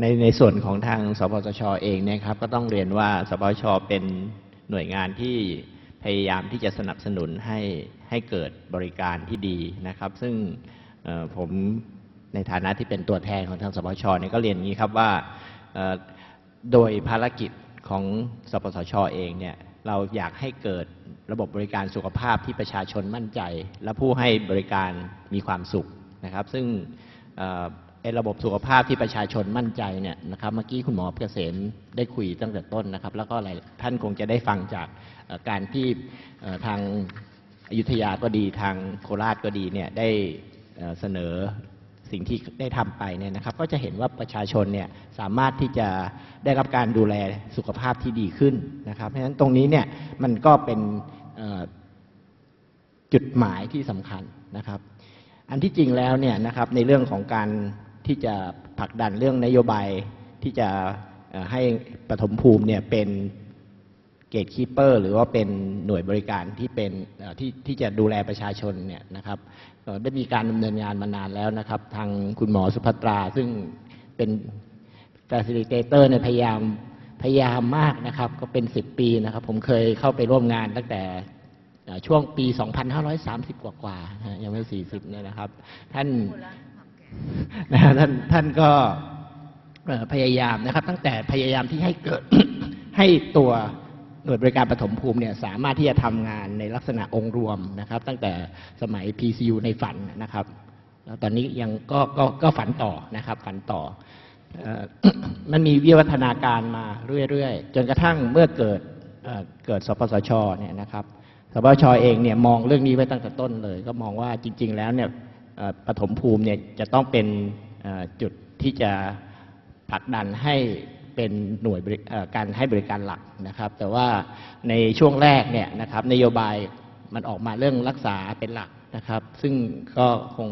ในในส่วนของทางสปสชเองเนะครับก็ต้องเรียนว่าสปสชเป็นหน่วยงานที่พยายามที่จะสนับสนุนให้ให้เกิดบริการที่ดีนะครับ ซึ่งผมในฐานะที่เป็นตัวแทนของทางสปสชเนี่ยก็เรียนอย่างนี้ครับว่าโดยภารกิจของสปสชเองเนี่ยเราอยากให้เกิดระบบบริการสุขภาพที่ประชาชนมั่นใจ และผู้ให้บริการมีความสุขนะครับ ซึ่ง ไอ้ระบบสุขภาพที่ประชาชนมั่นใจเนี่ยนะครับเมื่อกี้คุณหมอเกษมได้คุยตั้งแต่ต้นนะครับ แล้วก็หลายท่านคงจะได้ฟังจากการที่ทางอยุธยาก็ดีทางโคราชก็ดีเนี่ยได้เสนอสิ่งที่ได้ทำไปเนี่ยนะครับ ก็จะเห็นว่าประชาชนเนี่ยสามารถที่จะได้รับการดูแลสุขภาพที่ดีขึ้นนะครับ เพราะฉะนั้นตรงนี้เนี่ยมันก็เป็นจุดหมายที่สำคัญนะครับ อันที่จริงแล้วเนี่ยนะครับในเรื่องของการ ที่จะผลักดันเรื่องนโยบายที่จะให้ปฐมภูมิเนี่ยเป็นเกตคีเปอร์หรือว่าเป็นหน่วยบริการที่เป็นที่ที่จะดูแลประชาชนเนี่ยนะครับได้มีการดำเนินงานมานานแล้วนะครับ ทางคุณหมอสุภัตรา ซึ่งเป็น facilitator เนี่ยพยายามพยายามมากนะครับ ก็เป็น 10 ปีนะครับ ผมเคยเข้าไปร่วมงานตั้งแต่ช่วงปี 2530 กว่ากว่าๆฮะยังไม่ 40เนี่ยนะครับ ท่าน นะท่านท่านก็พยายามนะครับ ตั้งแต่พยายามที่ให้เกิดให้ตัวหน่วยบริการปฐมภูมิเนี่ยสามารถที่จะทำงานในลักษณะองค์รวมนะครับ ตั้งแต่สมัย PCU ในฝันนะครับแล้วตอนนี้ยังก็ก็ก็ฝันต่อนะครับ ฝันต่ออมันมีวิวัฒนาการมาเรื่อยๆ จนกระทั่งเมื่อเกิดเเกิดสปสชเนี่ยนะครับสปสชเองเนี่ยมองเรื่องนี้ไว้ตั้งแต่ต้นเลย ก็มองว่าจริง ๆ แล้วเนี่ย ปฐมภูมิเนี่ยจะต้องเป็นจุดที่จะผลักดันให้เป็นหน่วยการให้บริการหลักนะครับ แต่ว่าในช่วงแรกเนี่ยนะครับนโยบายมันออกมาเรื่องรักษาเป็นหลักนะครับ ซึ่งก็คง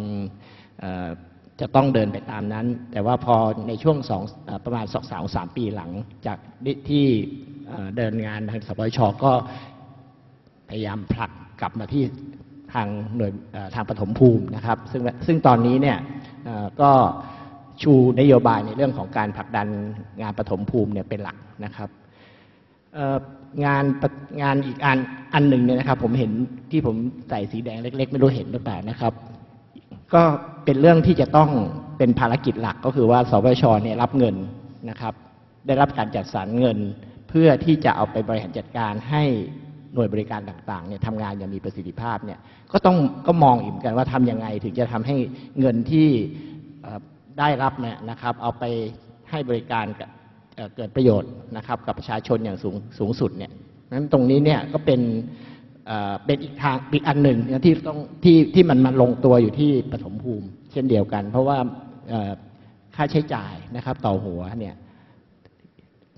จะต้องเดินไปตามนั้น แต่ว่าพอในช่วงสองประมาณสองสามสามปีหลัง จากที่เดินงานทางสปชก็พยายามผลักกลับมาที่ ทางหน่วยทางปฐมภูมินะครับ ซึ่งซึ่งตอนนี้เนี่ยก็ชูนโยบายในเรื่องของการผลักดันงานปฐมภูมิเนี่ยเป็นหลักนะครับงานงานอีกอันอันหนึ่งเนี่ยนะครับ ผมเห็นที่ผมใส่สีแดงเล็ก ๆ ไม่รู้เห็นหรือเปล่านะครับ ก็เป็นเรื่องที่จะต้องเป็นภารกิจหลักก็คือว่าสวชเนี่ยรับเงินนะครับ ได้รับการจัดสรรเงิน เพื่อที่จะเอาไปบริหารจัดการให้ หน่วยบริการต่างๆเนี่ยทำงานอย่างมีประสิทธิภาพเนี่ยก็ต้องก็มองอีกเหมือนกันว่าทำยังไงถึงจะทำให้เงินที่ได้รับเนี่ยนะครับเอาไปให้บริการเกิดประโยชน์นะครับกับประชาชนอย่างสูงสูงสุดเนี่ยนั้นตรงนี้เนี่ยก็เป็นเป็นอีกทางอีกอันหนึ่งที่ต้องที่ที่มันมาลงตัวอยู่ที่ปฐมภูมิ เช่นเดียวกัน เพราะว่าค่าใช้จ่ายนะครับต่อหัวเนี่ย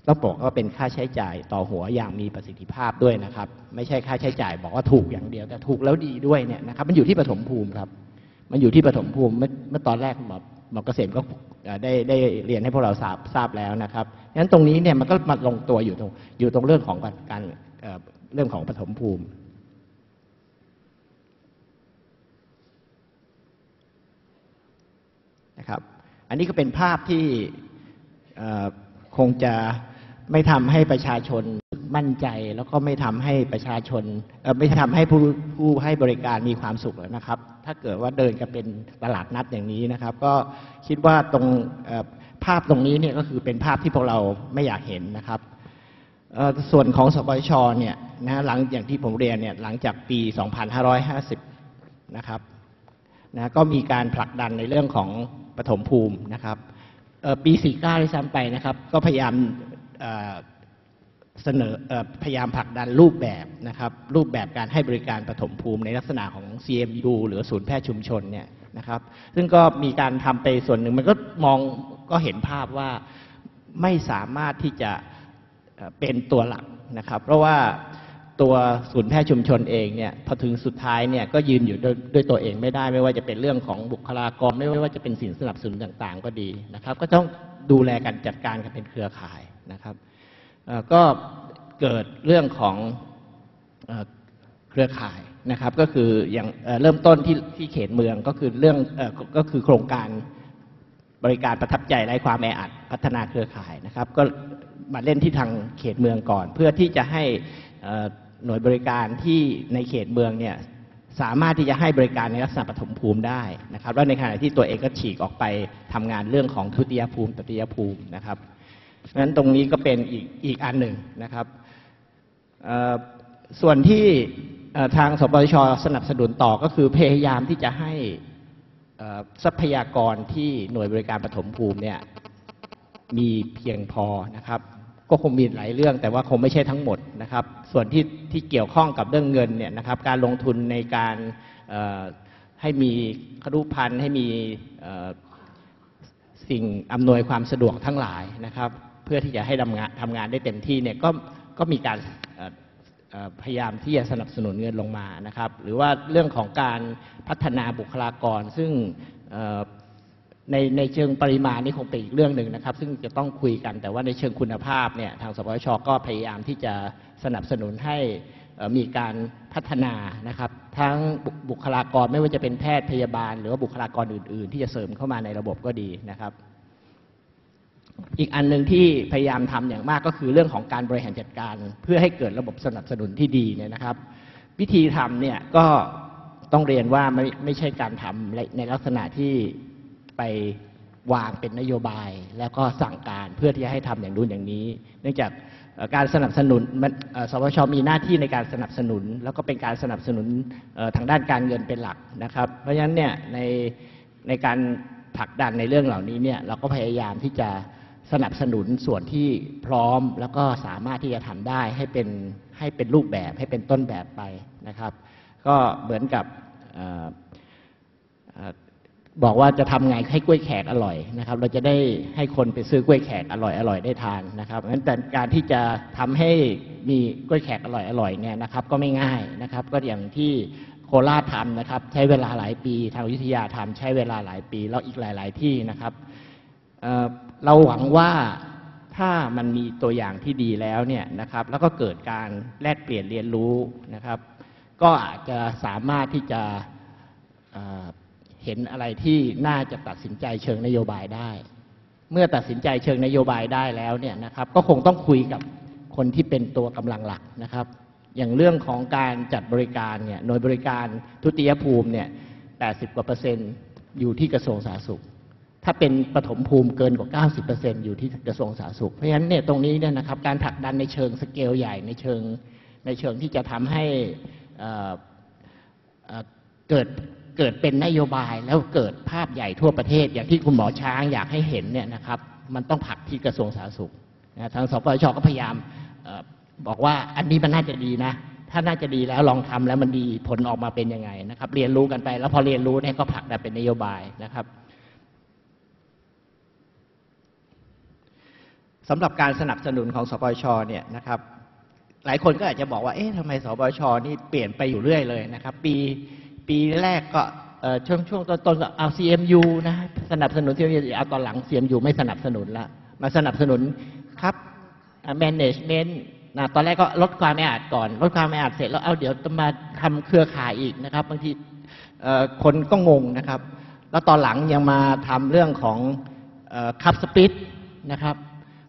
ต้องบอกว่าเป็นค่าใช้จ่ายต่อหัวอย่างมีประสิทธิภาพด้วยนะครับ ไม่ใช่ค่าใช้จ่ายบอกว่าถูกอย่างเดียวแต่ถูกแล้วดีด้วยเนี่ยนะครับมันอยู่ที่ปฐมภูมิครับ มันอยู่ที่ปฐมภูมิเมื่อตอนแรกหมอหมอเกษมก็ได้ได้เรียนให้พวกเราทราบทราบแล้วนะครับงั้นตรงนี้เนี่ยมันก็มาลงตัวอยู่ตรงอยู่ตรงเรื่องของการเรื่องของปฐมภูมินะครับ อันนี้ก็เป็นภาพที่คงจะ ไม่ทำให้ประชาชนมั่นใจ แล้วก็ไม่ทำให้ประชาชนไม่ทำให้ผู้ผู้ให้บริการมีความสุขแล้วนะครับ ถ้าเกิดว่าเดินกันเป็นตลาดนัดอย่างนี้นะครับ ก็คิดว่าตรงภาพตรงนี้เนี่ยก็คือเป็นภาพที่พวกเราไม่อยากเห็นนะครับส่วนของสปชเนี่ยนะหลังอย่างที่ผมเรียนเนี่ยหลังจากปี 2550 นะครับนะก็มีการผลักดันในเรื่องของปฐมภูมินะครับเอ่อปี 49ด้ซ้ำไปนะครับ ก็พยายาม เสนอพยายามผลักดันรูปแบบนะครับรูปแบบการให้บริการปฐมภูมิในลักษณะของ CMU หรือศูนย์แพทย์ชุมชนเนี่ยนะครับซึ่งก็มีการทำไปส่วนหนึ่งมันก็มองก็เห็นภาพว่าไม่สามารถที่จะเป็นตัวหลักนะครับ เพราะว่าตัวศูนย์แพทย์ชุมชนเองเนี่ยพอถึงสุดท้ายเนี่ยก็ยืนอยู่ด้วยดวยตัวเองไม่ได้ ไม่ว่าจะเป็นเรื่องของบุคลากรไม่ว่าจะเป็นสินสนับสนุนต่าง ๆ ก็ดีนะครับ ก็ต้องดูแลกันจัดการกันเป็นเครือข่าย นะครับก็เกิดเรื่องของเครือข่ายนะครับ ก็คืออย่างเริ่มต้นที่ที่เขตเมืองก็คือเรื่องอก็คือโครงการบริการประทับใจไร้ความแออัดพัฒนาเครือข่ายนะครับ ก็มาเล่นที่ทางเขตเมืองก่อน เพื่อที่จะให้หน่วยบริการที่ในเขตเมืองเนี่ยสามารถที่จะให้บริการในลักษณะปฐมภูมิได้นะครับ แล้วในขณะที่ตัวเองก็ฉีกออกไปทำงานเรื่องของทุติยภูมิตติยภูมินะครับ นั้นตรงนี้ก็เป็นอีกอีกอันหนึ่งนะครับส่วนที่ทางสปชสนับสนุนต่อก็คือพยายามที่จะให้ทรัพยากรที่หน่วยบริการปฐมภูมิเนี่ยมีเพียงพอนะครับ ก็คงมีหลายเรื่องแต่ว่าคงไม่ใช่ทั้งหมดนะครับ ส่วนที่ที่เกี่ยวข้องกับเรื่องเงินเนี่ยนะครับ การลงทุนในการให้มีครุพันธ์ให้มีสิ่งอำนวยความสะดวกทั้งหลายนะครับ เพื่อที่จะให้ทำงานทำงานได้เต็มที่เนี่ยก็ก็มีการพยายามที่จะสนับสนุนเงินลงมานะครับ หรือว่าเรื่องของการพัฒนาบุคลากร ซึ่งในในเชิงปริมาณนี่คงเป็นอีกเรื่องหนึ่งนะครับ ซึ่งจะต้องคุยกันแต่ว่าในเชิงคุณภาพเนี่ยทางสปชก็พยายามที่จะสนับสนุนให้มีการพัฒนานะครับ ทั้งบุคลากรไม่ว่าจะเป็นแพทย์พยาบาล หรือว่าบุคลากรอื่น ๆ ที่จะเสริมเข้ามาในระบบก็ดีนะครับ อีกอันหนึ่งที่พยายามทำอย่างมากก็คือเรื่องของการบริหารจัดการ เพื่อให้เกิดระบบสนับสนุนที่ดีเนี่ยนะครับ วิธีทำเนี่ยก็ต้องเรียนว่าไม่ไม่ใช่การทำในในลักษณะที่ไปวางเป็นนโยบาย แล้วก็สั่งการเพื่อที่จะให้ทำอย่างนู้นอย่างนี้ เนื่องจากการสนับสนุนมันสวชมีหน้าที่ในการสนับสนุน แล้วก็เป็นการสนับสนุนทางด้านการเงินเป็นหลักนะครับ เพราะฉะนั้นเนี่ยในในการผลักดันในเรื่องเหล่านี้เนี่ยเราก็พยายามที่จะ สนับสนุนส่วนที่พร้อมแล้วก็สามารถที่จะทำได้ให้เป็นให้เป็นรูปแบบให้เป็นต้นแบบไปนะครับ ก็เหมือนกับออบอกว่าจะทำไงให้กล้วยแขกอร่อยนะครับ เราจะได้ให้คนไปซื้อกล้วยแขกอร่อยอร่อยได้ทานนะครับงั้นแต่การที่จะทำให้มีกล้วยแขกอร่อยอร่อยเนี่ยนะครับ ก็ไม่ง่ายนะครับ ก็อย่างที่โคราชทำนะครับ ใช้เวลาหลายปี ทางอยุธยาทำใช้เวลาหลายปี แล้วอีกหลาย ๆ ที่นะครับ เราหวังว่าถ้ามันมีตัวอย่างที่ดีแล้วเนี่ยนะครับ แล้วก็เกิดการแลกเปลี่ยนเรียนรู้นะครับ ก็อาจจะสามารถที่จะเเห็นอะไรที่น่าจะตัดสินใจเชิงนโยบายได้ เมื่อตัดสินใจเชิงนโยบายได้แล้วเนี่ยนะครับ ก็คงต้องคุยกับคนที่เป็นตัวกำลังหลักนะครับ อย่างเรื่องของการจัดบริการเนี่ยหน่วยบริการทุติยภูมิเนี่ย 80 กว่าเปอร์เซ็นต์อยู่ที่กระทรวงสาธารณสุข ถ้าเป็นปฐมภูมิเกินกว่า 90%อยู่ที่กระทรวงสาธารณสุข เพราะฉะนั้นเนี่ยตรงนี้เนี่ยนะครับการผลักดันในเชิงสเกลใหญ่ในเชิงในเชิงที่จะทำให้เกิดเกิดเป็นนโยบายแล้วเกิดภาพใหญ่ทั่วประเทศ อย่างที่คุณหมอช้างอยากให้เห็นเนี่ยนะครับมันต้องผลักที่กระทรวงสาธารณสุขนะทางสปชก็พยายามออบอกว่าอันนี้มันน่าจะดีนะ ถ้าน่าจะดีแล้วลองทำแล้วมันดีผลออกมาเป็นยังไงนะครับ เรียนรู้กันไปแล้วพอเรียนรู้เนี่ยก็ผลักดันเป็นนโยบายนะครับ สำหรับการสนับสนุนของสปชเนี่ยนะครับ หลายคนก็อาจจะบอกว่า เอ๊ะทำไมสปชนี่เปลี่ยนไปอยู่เรื่อยเลยนะครับ ปีปีแรกก็ช่วงช่วงต้นๆเอา CMU นะสนับสนุน CMU เอาตอนหลัง CMU ไม่สนับสนุนละมาสนับสนุนครับ management นะตอนแรกก็ลดความแออัดก่อน ลดความแออัดเสร็จแล้วเอาเดี๋ยวจะมาทำเครือข่ายอีกนะครับ บางทีคนก็งงนะครับ แล้วตอนหลังยังมาทำเรื่องของคัพสปิดนะครับ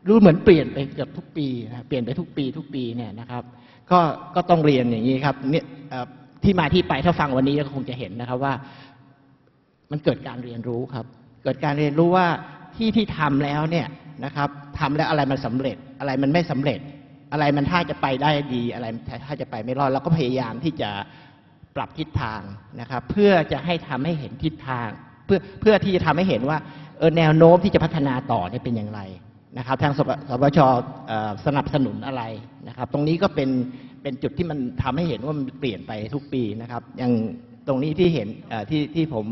รู้เหมือนเปลี่ยนไปเกือบทุกปีนะเปลี่ยนไปทุกปีทุกปีเนี่ยนะครับ ก็ก็ต้องเรียนอย่างนี้ครับเนี่ยที่มาที่ไปถ้าฟังวันนี้ก็คงจะเห็นนะครับว่า มันเกิดการเรียนรู้ครับ เกิดการเรียนรู้ว่าที่ที่ทำแล้วเนี่ยนะครับทำแล้วอะไรมันสำเร็จ อะไรมันไม่สำเร็จ อะไรมันถ้าจะไปได้ดี อะไรถ้าจะไปไม่รอดเราก็พยายามที่จะปรับทิศทางนะครับ เพื่อจะให้ทำให้เห็นทิศทาง เพื่อเพื่อที่จะทำให้เห็นว่าเออแนวโน้มที่จะพัฒนาต่อเนี่ยเป็นอย่างไร นะครับทางสปชสนับสนุนอะไรนะครับ ตรงนี้ก็เป็นเป็นจุดที่มันทำให้เห็นว่ามันเปลี่ยนไปทุกปีนะครับ อย่างตรงนี้ที่เห็นที่ที่ผม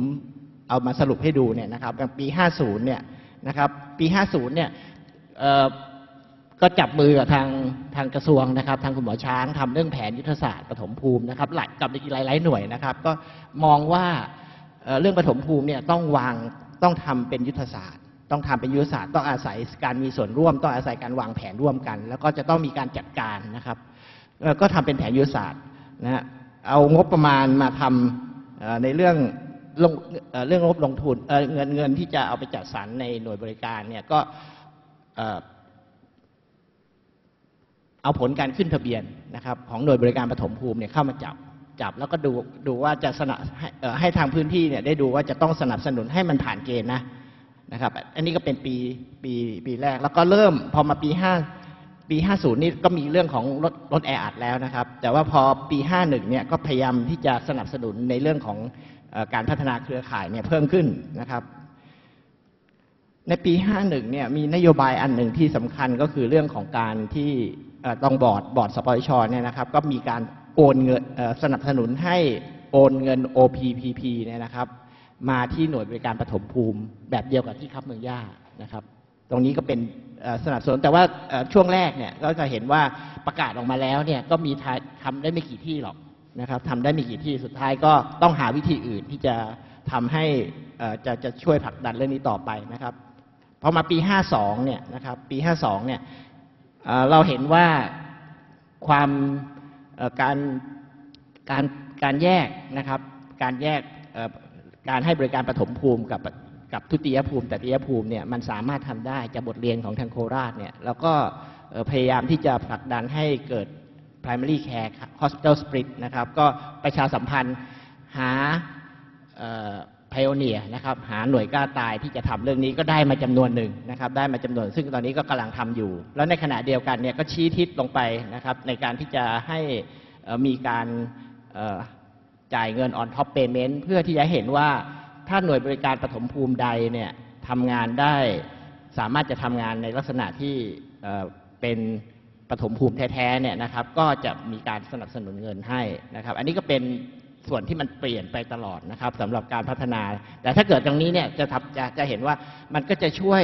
เอามาสรุปให้ดูเนี่ยนะครับอย่างปี 50 เนี่ยนะครับ ปี 50 เนี่ยก็จับมือกับทางทางกระทรวงนะครับ ทางคุณหมอช้างทำเรื่องแผนยุทธศาสตร์ปฐมภูมินะครับหลายกับอีกหลาย ๆ หน่วยนะครับ ก็มองว่าเอ่อเรื่องปฐมภูมิเนี่ยต้องวางต้องทำเป็นยุทธศาสตร์ ต้องทำเป็นยุทธศาสตร์ต้องอาศัยการมีส่วนร่วม ต้องอาศัยการวางแผนร่วมกัน แล้วก็จะต้องมีการจัดการนะครับก็ทำเป็นแผนยุทธศาสตร์นะเอางบประมาณมาทำในเรื่องลงเรื่องงบลงทุนเงินเงินที่จะเอาไปจัดสรรในหน่วยบริการเนี่ยก็เอาผลการขึ้นทะเบียนนะครับของหน่วยบริการปฐมภูมิเนี่ยเข้ามาจับจับแล้วก็ดูดูว่าจะสนับให้ทางพื้นที่เนี่ยได้ดูว่าจะต้องสนับสนุนให้มันผ่านเกณฑ์นะ นะครับ อันนี้ก็เป็นปีปีปีแรก แล้วก็เริ่มพอมาปีห้าปี50นี่ก็มีเรื่องของรถรถแออัดแล้วนะครับ แต่ว่าพอปี51เนี่ยก็พยายามที่จะสนับสนุนในเรื่องของอการพัฒนาเครือข่ายเนี่ยเพิ่มขึ้นนะครับ ในปี 51 เนี่ยมีนโยบายอันหนึ่งที่สำคัญก็คือเรื่องของการที่เอ่อต้องบอร์ดบอร์ดสปชเนี่ยนะครับ ก็มีการโอนเงินสนับสนุนให้โอนเงิน OPPP เนี่ยนะครับ มาที่หน่วยบริการปฐมภูมิ แบบเดียวกับที่คับเมืองย่านะครับ ตรงนี้ก็เป็นสนับสนุนแต่ว่าช่วงแรกเนี่ยก็จะเห็นว่าประกาศออกมาแล้วเนี่ยก็มีทาทำได้ไม่กี่ที่หรอกนะครับทำได้ไม่กี่ที่สุดท้ายก็ต้องหาวิธีอื่นที่จะทำให้จะจะช่วยผลักดันเรื่องนี้ต่อไปนะครับพอมาปี 52 เนี่ยนะครับ ปี 52 เนี่ยเราเห็นว่าความการการการแยกนะครับ การแยก การให้บริการปฐมภูมิกับกับทุติยภูมิตติยภูมิเนี่ยมันสามารถทำได้จากบทเรียนของทางโคราชเนี่ยแล้วก็พยายามที่จะผลักดันให้เกิด primary care hospital split นะครับก็ประชาสัมพันธ์หาพ i o เนียนะครับหาหน่วยกล้าตายที่จะทำเรื่องนี้ก็ได้มาจำนวนหนึ่งนะครับได้มาจำนวนซึ่งตอนนี้ก็กำลังทำอยู่ แล้วในขณะเดียวกันเนี่ยก็ชี้ทิศลงไปนะครับในการที่จะให้เอ่อมี จ่ายเงิน on top payment เพื่อที่จะเห็นว่าถ้าหน่วยบริการปฐมภูมิใดเนี่ยทำงานได้สามารถจะทำงานในลักษณะที่เเป็นปฐมภูมิแท้ๆเนี่ยนะครับ ก็จะมีการสนับสนุนเงินให้นะครับ อันนี้ก็เป็นส่วนที่มันเปลี่ยนไปตลอดนะครับสำหรับการพัฒนา แต่ถ้าเกิดตรงนี้เนี่ยจะทำจะจะเห็นว่ามันก็จะช่วย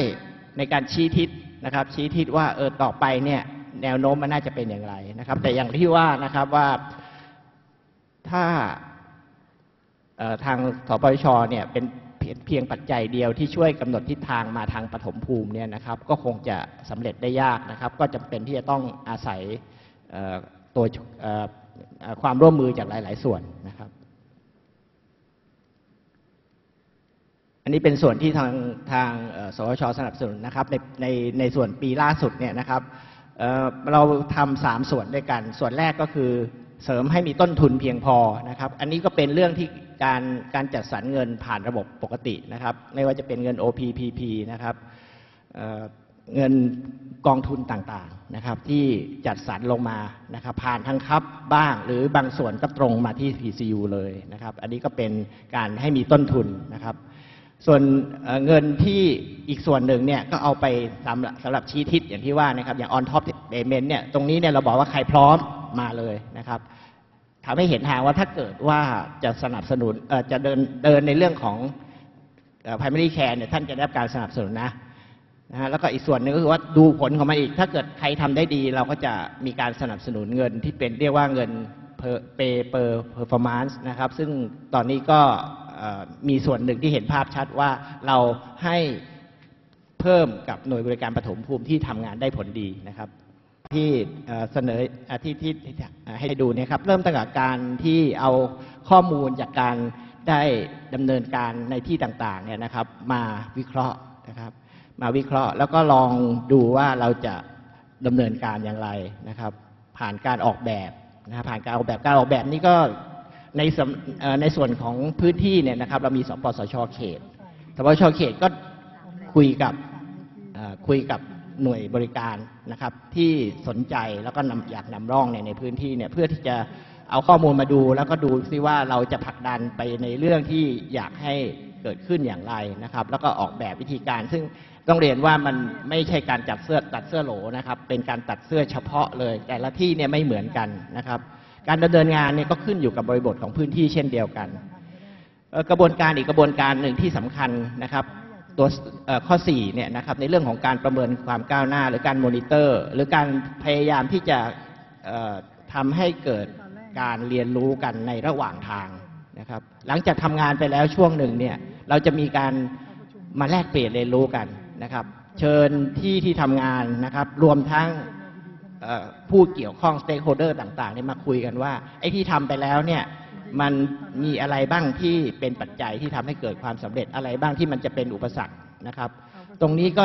ในการชี้ทิศนะครับ ชี้ทิศว่าเออต่อไปเนี่ยแนวโน้มมันน่าจะเป็นอย่างไรนะครับ แต่อย่างที่ว่านะครับว่าถ้า ทางสปชเนี่ยเป็นเพียงปัจจัยเดียวที่ช่วยกำหนดทิศทางมาทางปฐมภูมิเนี่ยนะครับก็คงจะสำเร็จได้ยากนะครับ ก็จำเป็นที่จะต้องอาศัยตัวความร่วมมือจากหลาย ๆ ส่วนนะครับ อันนี้เป็นส่วนที่ทางทางสวชสนับสนุนนะครับในในในส่วนปีล่าสุดเนี่ยนะครับเเราทำสามส่วนด้วยกัน ส่วนแรกก็คือเสริมให้มีต้นทุนเพียงพอนะครับ อันนี้ก็เป็นเรื่องที่ การการจัดสรรเงินผ่านระบบปกตินะครับ ไม่ว่าจะเป็นเงิน OPPP นะครับเงินกองทุนต่างๆนะครับ ที่จัดสรรลงมานะครับ ผ่านทางคับบ้าง หรือบางส่วนก็ตรงมาที่ PCU เลยนะครับ อันนี้ก็เป็นการให้มีต้นทุนนะครับ ส่วนเเงินที่อีกส่วนหนึ่งเนี่ยก็เอาไปสำหรับสำหรับชี้ทิศอย่างที่ว่านะครับ อย่าง on top payment เนี่ยตรงนี้เนี่ยเราบอกว่าใครพร้อมมาเลยนะครับ ทำให้เห็นทางว่าถ้าเกิดว่าจะสนับสนุนจะเดินเดินในเรื่องของ primary care เนี่ยท่านจะได้รับการสนับสนุนนะนะฮะแล้วก็อีกส่วนหนึ่งก็คือว่าดูผลของมันอีก ถ้าเกิดใครทำได้ดีเราก็จะมีการสนับสนุนเงินที่เป็นเรียกว่าเงิน per pay per performance นะครับ ซึ่งตอนนี้ก็มีส่วนหนึ่งที่เห็นภาพชัดว่าเราให้เพิ่มกับหน่วยบริการปฐมภูมิที่ทำงานได้ผลดีนะครับ ที่เสนอที่ที่ให้ดูนี่ยครับ เริ่มตั้งแต่การที่เอาข้อมูลจากการได้ดำเนินการในที่ต่างๆเนี่ยนะครับ มาวิเคราะห์นะครับ มาวิเคราะห์แล้วก็ลองดูว่าเราจะดำเนินการอย่างไรนะครับ ผ่านการออกแบบนะครับผ่านการออกแบบการออกแบบนี้ก็ในในส่วนของพื้นที่เนี่ยนะครับ เรามีสปสชเขตสปสชเขตก็คุยกับคุยกับ หน่วยบริการนะครับที่สนใจแล้วก็นำอยากนำร่องเนี่ยในพื้นที่เนี่ยเพื่อที่จะเอาข้อมูลมาดูแล้วก็ดูซิว่าเราจะผลักดันไปในเรื่องที่อยากให้เกิดขึ้นอย่างไรนะครับ แล้วก็ออกแบบวิธีการ ซึ่งต้องเรียนว่ามันไม่ใช่การจัดเสื้อตัดเสื้อโหลนะครับ เป็นการตัดเสื้อเฉพาะเลย แต่ละที่เนี่ยไม่เหมือนกันนะครับ การดำเนินงานเนี่ยก็ขึ้นอยู่กับบริบทของพื้นที่เช่นเดียวกันกระบวนการอีกกระบวนการหนึ่งที่สำคัญนะครับ ตัวเอ่อข้อ4เนี่ยนะครับในเรื่องของการประเมินความก้าวหน้า หรือการมอนิเตอร์ หรือการพยายามที่จะเอ่อทำให้เกิดการเรียนรู้กันในระหว่างทางนะครับ หลังจากทำงานไปแล้วช่วงหนึ่งเนี่ยเราจะมีการมาแลกเปลี่ยนเรียนรู้กันนะครับ เชิญที่ที่ทำงานนะครับ รวมทั้งผู้เกี่ยวข้อง stakeholder ต่างๆเนี่ยมาคุยกันว่าไอ้ที่ทำไปแล้วเนี่ย มันมีอะไรบ้างที่เป็นปัจจัยที่ทำให้เกิดความสำเร็จอะไรบ้างที่มันจะเป็นอุปสรรคนะครับ ตรงนี้ก็